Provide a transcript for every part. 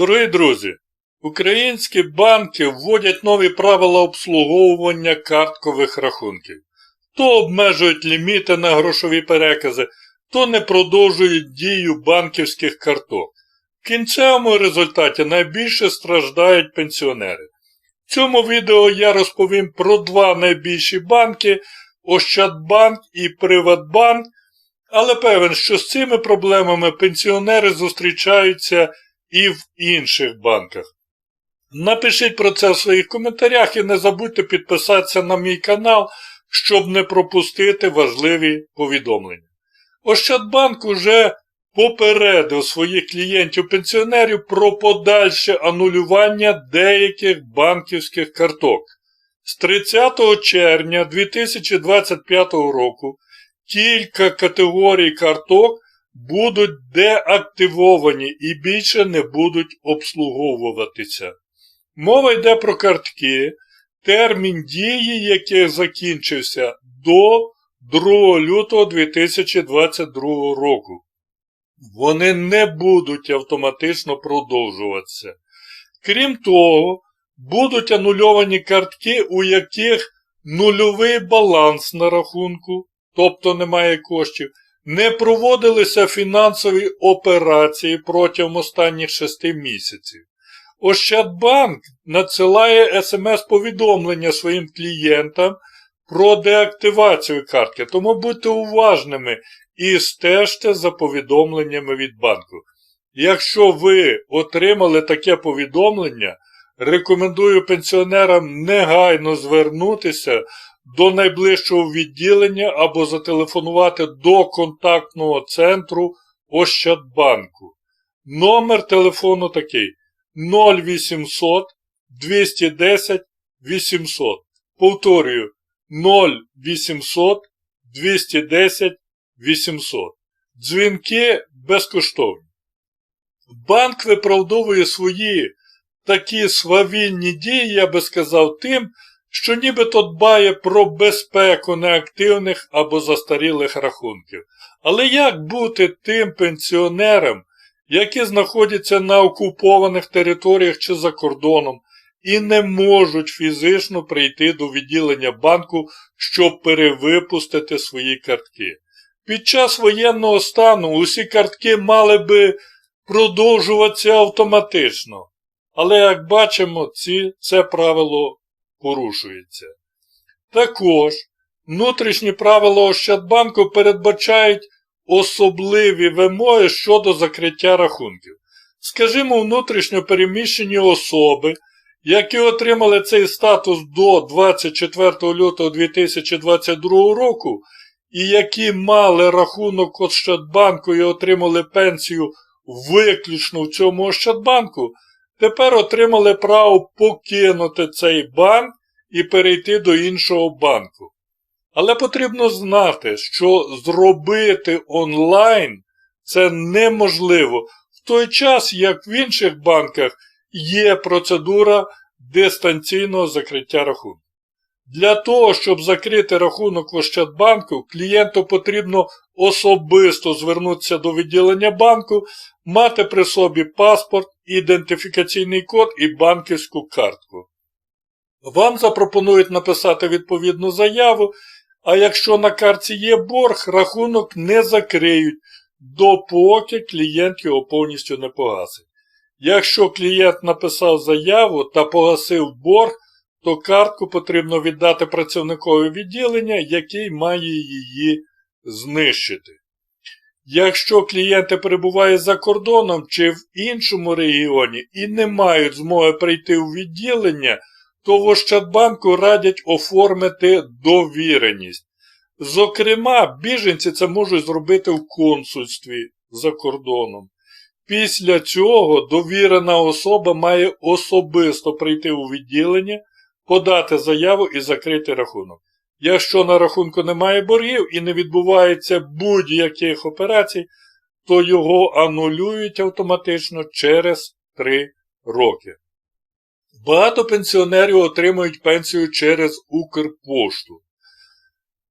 Дорогі друзі, українські банки вводять нові правила обслуговування карткових рахунків. То обмежують ліміти на грошові перекази, то не продовжують дію банківських карток. В кінцевому результаті найбільше страждають пенсіонери. В цьому відео я розповім про два найбільші банки Ощадбанк і Приватбанк, але певен, що з цими проблемами пенсіонери зустрічаються і в інших банках. Напишіть про це в своїх коментарях і не забудьте підписатися на мій канал, щоб не пропустити важливі повідомлення. Ощадбанк уже попередив своїх клієнтів-пенсіонерів про подальше анулювання деяких банківських карток. З 30 червня 2025 року кілька категорій карток будуть деактивовані і більше не будуть обслуговуватися. Мова йде про картки, термін дії яких закінчився до 2 лютого 2022 року. Вони не будуть автоматично продовжуватися. Крім того, будуть анульовані картки, у яких нульовий баланс на рахунку, тобто немає коштів, не проводилися фінансові операції протягом останніх 6 місяців. Ощадбанк надсилає смс-повідомлення своїм клієнтам про деактивацію картки, тому будьте уважними і стежте за повідомленнями від банку. Якщо ви отримали таке повідомлення, рекомендую пенсіонерам негайно звернутися до найближчого відділення або зателефонувати до контактного центру Ощадбанку. Номер телефону такий 0800 210 800. Повторюю 0800 210 800. Дзвінки безкоштовні. Банк виправдовує свої такі свавільні дії, я би сказав, тим, що нібито дбає про безпеку неактивних або застарілих рахунків. Але як бути тим пенсіонерам, які знаходяться на окупованих територіях чи за кордоном, і не можуть фізично прийти до відділення банку, щоб перевипустити свої картки? Під час воєнного стану усі картки мали би продовжуватися автоматично. Але, як бачимо, ці, це правило порушується. Також внутрішні правила Ощадбанку передбачають особливі вимоги щодо закриття рахунків. Скажімо, внутрішньо переміщені особи, які отримали цей статус до 24 лютого 2022 року, і які мали рахунок Ощадбанку і отримали пенсію виключно в цьому Ощадбанку, тепер отримали право покинути цей банк і перейти до іншого банку. Але потрібно знати, що зробити онлайн це неможливо в той час, як в інших банках є процедура дистанційного закриття рахунку. Для того, щоб закрити рахунок в Ощадбанку, клієнту потрібно особисто звернутися до відділення банку, мати при собі паспорт, ідентифікаційний код і банківську картку. Вам запропонують написати відповідну заяву, а якщо на картці є борг, рахунок не закриють, допоки клієнт його повністю не погасить. Якщо клієнт написав заяву та погасив борг, то картку потрібно віддати працівникові відділення, який має її знищити. Якщо клієнти перебувають за кордоном чи в іншому регіоні і не мають змоги прийти у відділення, то в Ощадбанку радять оформити довіреність. Зокрема, біженці це можуть зробити в консульстві за кордоном. Після цього довірена особа має особисто прийти у відділення, подати заяву і закрити рахунок. Якщо на рахунку немає боргів і не відбувається будь-яких операцій, то його анулюють автоматично через 3 роки. Багато пенсіонерів отримують пенсію через Укрпошту.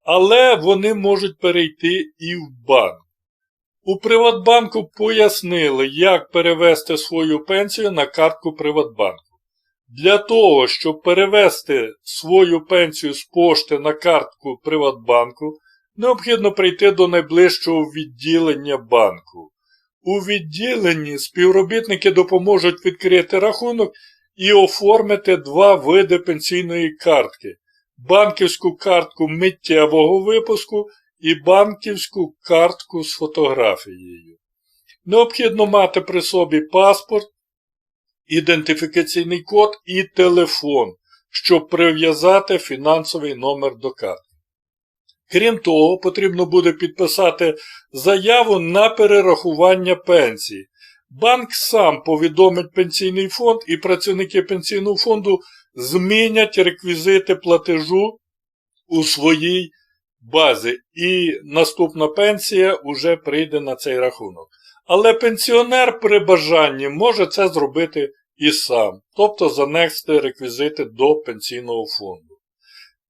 Але вони можуть перейти і в банк. У Приватбанку пояснили, як перевести свою пенсію на картку Приватбанку. Для того, щоб перевести свою пенсію з пошти на картку Приватбанку, необхідно прийти до найближчого відділення банку. У відділенні співробітники допоможуть відкрити рахунок і оформити два види пенсійної картки: банківську картку миттєвого випуску і банківську картку з фотографією. Необхідно мати при собі паспорт, ідентифікаційний код і телефон, щоб прив'язати фінансовий номер до карти. Крім того, потрібно буде підписати заяву на перерахування пенсії. Банк сам повідомить пенсійний фонд і працівники пенсійного фонду змінять реквізити платежу у своїй базі, і наступна пенсія уже прийде на цей рахунок. Але пенсіонер при бажанні може це зробити і сам, тобто занести реквізити до пенсійного фонду.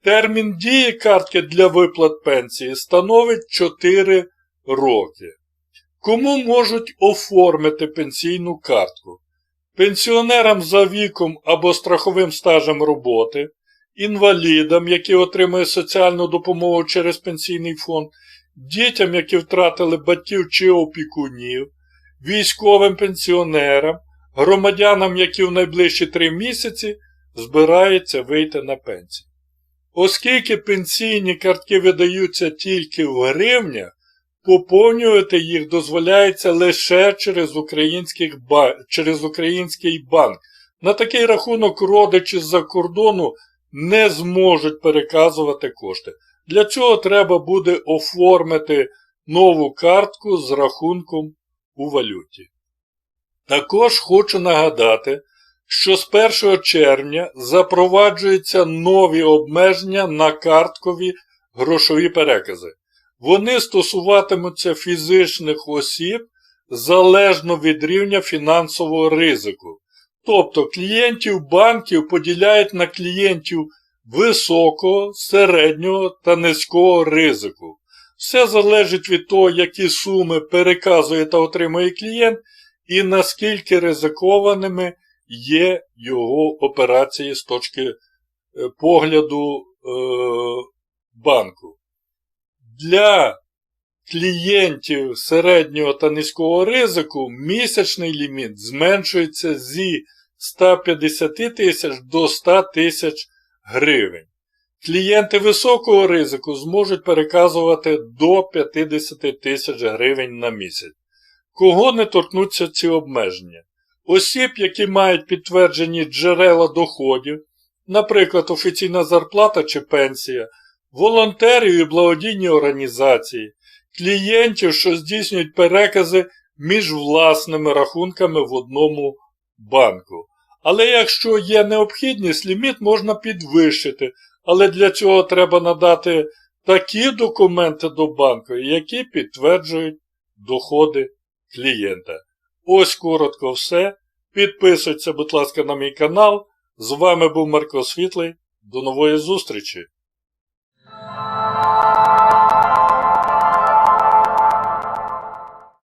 Термін дії картки для виплат пенсії становить 4 роки. Кому можуть оформити пенсійну картку? Пенсіонерам за віком або страховим стажем роботи, інвалідам, які отримують соціальну допомогу через пенсійний фонд, дітям, які втратили батьків чи опікунів, військовим пенсіонерам, громадянам, які в найближчі три місяці збираються вийти на пенсію. Оскільки пенсійні картки видаються тільки в гривнях, поповнювати їх дозволяється лише через, через український банк. На такий рахунок родичі з-за кордону не зможуть переказувати кошти. Для цього треба буде оформити нову картку з рахунком у валюті. Також хочу нагадати, що з 1 червня запроваджуються нові обмеження на карткові грошові перекази. Вони стосуватимуться фізичних осіб залежно від рівня фінансового ризику. Тобто клієнтів банків поділяють на клієнтів високого, середнього та низького ризику. Все залежить від того, які суми переказує та отримує клієнт, і наскільки ризикованими є його операції з точки е, погляду е, банку. Для клієнтів середнього та низького ризику місячний ліміт зменшується зі 150 тисяч до 100 тисяч гривень. Клієнти високого ризику зможуть переказувати до 50 тисяч гривень на місяць. Кого не торкнуться ці обмеження? Осіб, які мають підтверджені джерела доходів, наприклад, офіційна зарплата чи пенсія, волонтерів і благодійні організації, клієнтів, що здійснюють перекази між власними рахунками в одному банку. Але якщо є необхідність, ліміт можна підвищити, але для цього треба надати такі документи до банку, які підтверджують доходи клієнта. Ось коротко все. Підписуйтесь, будь ласка, на мій канал. З вами був Марко Світлий. До нової зустрічі!